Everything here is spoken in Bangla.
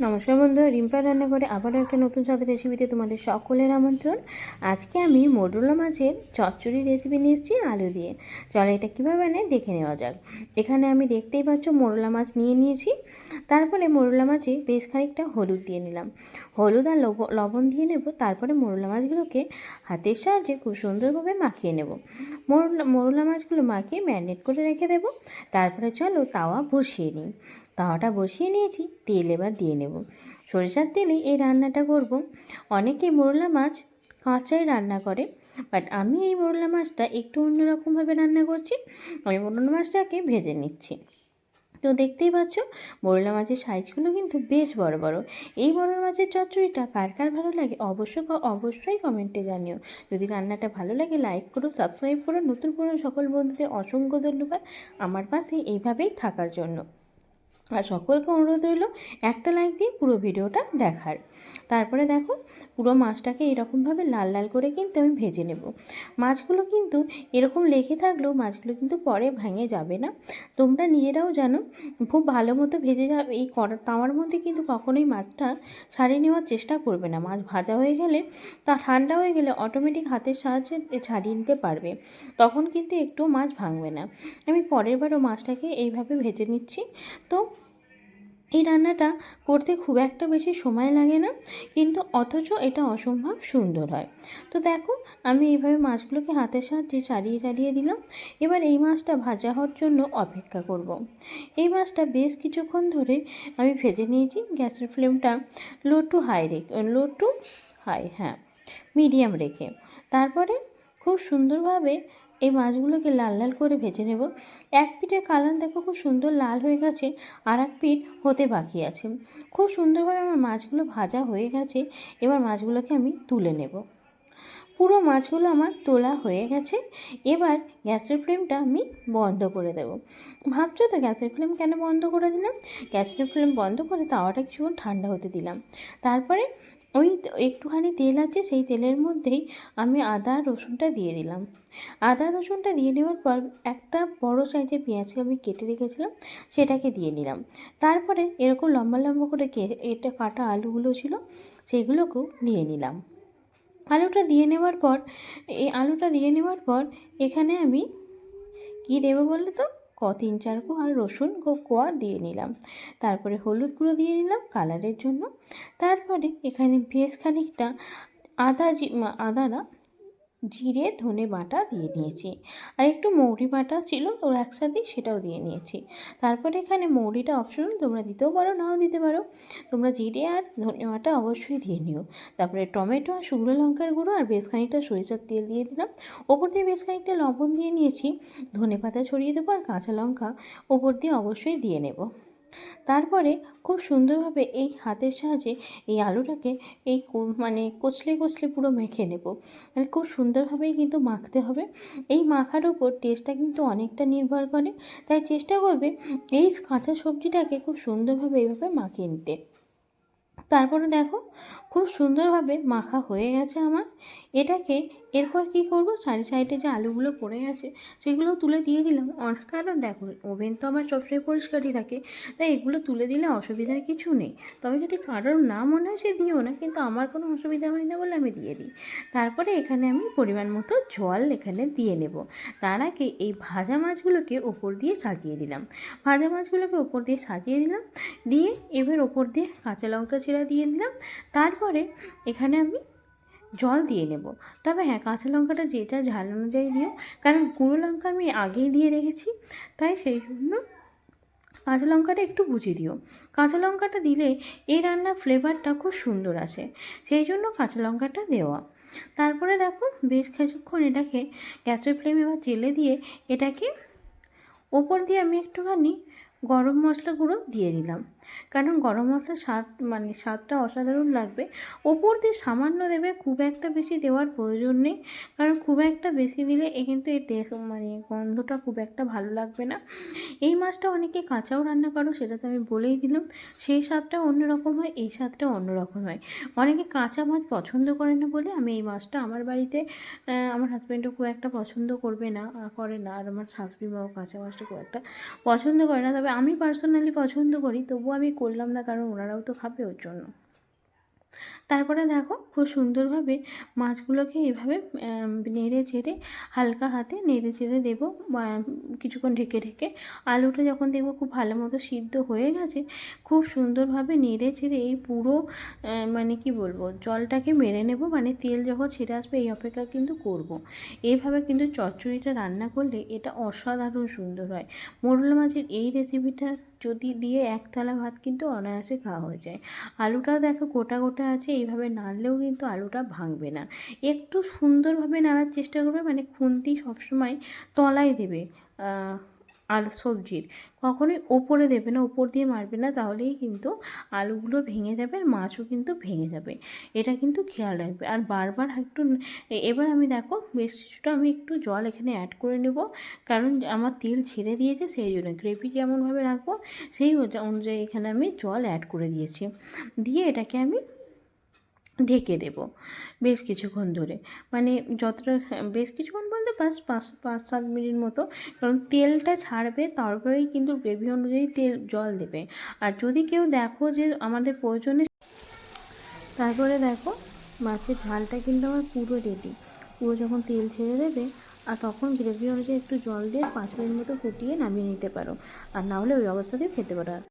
নমস্কার বন্ধুরা, রিম্পা রান্না করে আবারও একটা নতুন স্বাদের রেসিপিতে তোমাদের সকলের আমন্ত্রণ। আজকে আমি মোরলা মাছের চচ্চড়ি রেসিপি নিয়ে এসেছি আলু দিয়ে। চলো এটা কীভাবে বানায় দেখে নেওয়া যাক। এখানে আমি দেখতেই পাচ্ছ মোরলা মাছ নিয়ে নিয়েছি। তারপরে মোরলা মাছে বেশ খানিকটা হলুদ দিয়ে নিলাম। হলুদ আর লবণ দিয়ে নেব, তারপরে মোরলা মাছগুলোকে হাতের সাহায্যে খুব সুন্দরভাবে মাখিয়ে নেব। মোরলা মোরলা মাছগুলো মাখিয়ে ম্যারিনেট করে রেখে দেবো। তারপরে চলো তাওয়া বসিয়ে নিই। তাওয়াটা বসিয়ে নিয়েছি, তেল এবার দিয়ে নেব। সরিষার তেলেই এই রান্নাটা করব। অনেকে মোরলা মাছ কাঁচাই রান্না করে বাট আমি এই মোরলা মাছটা একটু অন্যরকমভাবে রান্না করছি। আমি মোরলা মাছটাকে ভেজে নিচ্ছি। তো দেখতেই পাচ্ছ, মোরলা মাছের সাইজগুলো কিন্তু বেশ বড় বড়। এই মোরলা মাছের চচ্চড়িটা কার কার ভালো লাগে অবশ্য অবশ্যই কমেন্টে জানিও। যদি রান্নাটা ভালো লাগে লাইক করো সাবস্ক্রাইব করো। নতুন কোনো সকল বন্ধুদের অসংখ্য ধন্যবাদ আমার পাশে এইভাবেই থাকার জন্য। আর সকলকে অনুরোধ রইল একটা লাইক দিয়ে পুরো ভিডিওটা দেখার। তারপরে দেখো পুরো মাছটাকে এরকমভাবে লাল লাল করে কিন্তু আমি ভেজে নেব। মাছগুলো কিন্তু এরকম লেখে থাকলেও মাছগুলো কিন্তু পরে ভেঙে যাবে না। তোমরা নিজেরাও জানো, খুব ভালো মতো ভেজে যাবে এই কড়া তাওয়ার মধ্যে কিন্তু কখনোই মাছটা ছাড়িয়ে নেওয়ার চেষ্টা করবে না। মাছ ভাজা হয়ে গেলে তা ঠান্ডা হয়ে গেলে অটোমেটিক হাতের সাহায্যে ছাড়িয়ে নিতে পারবে। তখন কিন্তু একটু মাছ ভাঙবে না। আমি পরের বারও মাছটাকে এইভাবে ভেজে নিচ্ছি। তো এই রান্নাটা করতে খুব একটা বেশি সময় লাগে না, কিন্তু অথচ এটা অসম্ভব সুন্দর হয়। তো দেখো, আমি এইভাবে মাছগুলোকে হাতের সাহায্যে চালিয়ে চালিয়ে দিলাম। এবার এই মাছটা ভাজা হওয়ার জন্য অপেক্ষা করব। এই মাছটা বেশ কিছুক্ষণ ধরে আমি ভেজে নিয়েছি। গ্যাসের ফ্লেমটা লো টু হাই রেখে, লো টু হাই হ্যাঁ মিডিয়াম রেখে। তারপরে খুব সুন্দরভাবে এই মাছগুলোকে লাল লাল করে ভেজে নেব। এক পিঠের কালার দেখো খুব সুন্দর লাল হয়ে গেছে, আর এক পিঠ হতে বাকি আছে। খুব সুন্দরভাবে আমার মাছগুলো ভাজা হয়ে গেছে, এবার মাছগুলোকে আমি তুলে নেব। পুরো মাছগুলো আমার তোলা হয়ে গেছে, এবার গ্যাসের ফ্লেমটা আমি বন্ধ করে দেব। ভাবছ তো গ্যাসের ফ্লেম কেন বন্ধ করে দিলাম? গ্যাসের ফ্লেম বন্ধ করে তাওয়াটা কিছুক্ষণ ঠান্ডা হতে দিলাম। তারপরে ওই একটুখানি তেল আছে, সেই তেলের মধ্যেই আমি আদা, রসুনটা দিয়ে দিলাম। আদা, রসুনটা দিয়ে নেওয়ার পর একটা বড় সাইজের পেঁয়াজকে আমি কেটে রেখেছিলাম, সেটাকে দিয়ে নিলাম তারপরে এরকম লম্বা লম্বা করে এটা কাটা আলুগুলো ছিল সেইগুলোকেও দিয়ে নিলাম। আলুটা দিয়ে নেওয়ার পর, এই আলুটা দিয়ে নেওয়ার পর এখানে আমি কী দেবো বললে তো ক তিন চার কো আর রসুন কোয়া দিয়ে নিলাম। তারপরে হলুদ গুঁড়ো দিয়ে নিলাম কালারের জন্য। তারপরে এখানে বেশ খানিকটা আদা আদা না জিরে, ধনে বাটা দিয়ে নিয়েছি। আর একটু মৌরি বাটা ছিল, ওর একসাথে সেটাও দিয়ে নিয়েছি। তারপরে এখানে মৌরিটা অপশনাল তোমরা দিতেও পারো, নাও দিতে পারো। তোমরা জিরে আর ধনে বাটা অবশ্যই দিয়ে নিও। তারপরে টমেটো আর শুকনো লঙ্কার গুঁড়ো আর বেশ খানিকটা সরিষার তেল দিয়ে দিলাম। ওপর দিয়ে বেশ খানিকটা লবণ দিয়ে নিয়েছি। ধনে পাতা ছড়িয়ে দেবো আর কাঁচা লঙ্কা ওপর দিয়ে অবশ্যই দিয়ে নেব। তারপরে খুব সুন্দরভাবে এই হাতের সাহায্যে এই আলুটাকে এই মানে কচলে কচলে পুরো মেখে নেব। মানে খুব সুন্দরভাবেই কিন্তু মাখতে হবে। এই মাখার ওপর টেস্টটা কিন্তু অনেকটা নির্ভর করে। তাই চেষ্টা করবে এই কাঁচা সবজিটাকে খুব সুন্দরভাবে এইভাবে মাখিয়ে নিতে। তারপরে দেখো, খুব সুন্দরভাবে মাখা হয়ে গেছে আমার। এটাকে এরপর কি করব? সাইডে সাইডে যে আলুগুলো পড়ে গেছে, সেগুলো তুলে দিয়ে দিলাম। কারণ দেখো, ওভেন তো আমার সবসময় পরিষ্কারই থাকে, তাই এগুলো তুলে দিলে অসুবিধার কিছু নেই। তবে যদি কারোর না মনে হয়, সে দিও না, কিন্তু আমার কোনো অসুবিধা হয় না বলে আমি দিয়ে দিই। তারপরে এখানে আমি পরিমাণ মতো জল এখানে দিয়ে নেব। তার আগে এই ভাজা মাছগুলোকে ওপর দিয়ে সাজিয়ে দিলাম। ভাজা মাছগুলোকে ওপর দিয়ে সাজিয়ে দিলাম। দিয়ে এবার ওপর দিয়ে কাঁচা লঙ্কা চিরা দিয়ে দিলাম। তারপরে এখানে আমি জল দিয়ে নেব। তবে হ্যাঁ কাঁচা লঙ্কাটা যেটা ঝাল অনুযায়ী দিও, কারণ গুঁড়ো লঙ্কা আমি আগেই দিয়ে রেখেছি, তাই সেই জন্য কাঁচা লঙ্কাটা একটু বুঝে দিও। কাঁচা লঙ্কাটা দিলে এই রান্নার ফ্লেভারটা খুব সুন্দর আসে, সেই জন্য কাঁচা লঙ্কাটা দেওয়া। তারপরে দেখো, বেশ কিছুক্ষণ এটাকে গ্যাসের ফ্লেমে বা জেলে দিয়ে এটাকে ওপর দিয়ে আমি একটুখানি গরম মশলা গুঁড়ো দিয়ে দিলাম কারণ গরম মশলা স্বাদ মানে স্বাদটা অসাধারণ লাগবে। ওপর দিয়ে সামান্য দেবে, খুব একটা বেশি দেওয়ার প্রয়োজন নেই। কারণ খুব একটা বেশি দিলে এ কিন্তু এর মানে গন্ধটা খুব একটা ভালো লাগবে না। এই মাছটা অনেকে কাঁচাও রান্না করো, সেটা তো আমি বলেই দিলাম। সেই স্বাদটা অন্যরকম হয়, এই স্বাদটা অন্যরকম হয়। অনেকে কাঁচা মাছ পছন্দ করে না বলে আমি এই মাছটা আমার বাড়িতে আমার হাজব্যান্ডও খুব একটা পছন্দ করবে না, করে না। আর আমার শাশুড়ি মাও কাঁচা মাছটা খুব একটা পছন্দ করে না। তবে আমি পার্সোনালি পছন্দ করি তবুও আমি করলাম না কারণ ওনারাও তো খাবে ওর জন্য। তারপরে দেখো খুব সুন্দরভাবে মাছগুলোকে এভাবে নেড়ে চেড়ে, হালকা হাতে নেড়ে চেড়ে দেবো কিছুক্ষণ ঢেকে ঢেকে আলুটা যখন দেখব খুব ভালো মতো সিদ্ধ হয়ে গেছে, খুব সুন্দরভাবে নেড়ে চেড়ে এই পুরো মানে কি বলব, জলটাকে মেরে নেব মানে তেল যখন ছেড়ে আসবে এই অপেক্ষা কিন্তু করব। এইভাবে কিন্তু চচ্চড়িটা রান্না করলে এটা অসাধারণ সুন্দর হয় মোরলা মাছের এই রেসিপিটা যদি দিয়ে এক থালা ভাত কিন্তু অনায়াসে খাওয়া হয়ে যায়। আলুটা দেখো গোটা গোটা আছে, এইভাবে নাড়লেও কিন্তু আলুটা ভাঙবে না। একটু সুন্দরভাবে নাড়ার চেষ্টা করবে মানে খুন্তি সবসময় তলায় দেবে। আলু সবজির। কখনোই ওপরে দেবে না ওপর দিয়ে মারবে না, তাহলেই কিন্তু আলুগুলো ভেঙে যাবে আর মাছও কিন্তু ভেঙে যাবে। এটা কিন্তু খেয়াল রাখবে। আর বারবার একটু এবার আমি দেখো, বেশ কিছুটা আমি একটু জল এখানে অ্যাড করে নেব। কারণ আমার তেল ছেড়ে দিয়েছে, সেই জন্য গ্রেভি যেমনভাবে রাখব, সেই অনুযায়ী এখানে আমি জল অ্যাড করে দিয়েছি। দিয়ে এটাকে আমি ঢেকে দেব, বেশ কিছুক্ষণ ধরে। মানে যতটা বেশ কিছুক্ষণ পাঁচ পাঁচ পাঁচ, সাত মিনিট মতো। কারণ তেলটা ছাড়বে, তারপরেই কিন্তু গ্রেভি অনুযায়ী তেল, জল দেবে। আর যদি কেউ দেখো যে আমাদের প্রয়োজনে তারপরে দেখো, মাছের ঝালটা কিন্তু আমার পুরো রেডি পুরো যখন তেল ছেড়ে দেবে, আর তখন গ্রেভি অনুযায়ী একটু জল দিয়ে পাঁচ মিনিট মতো ফুটিয়ে নামিয়ে নিতে পারো। আর না হলে ওই অবস্থাতেই খেতে পারো।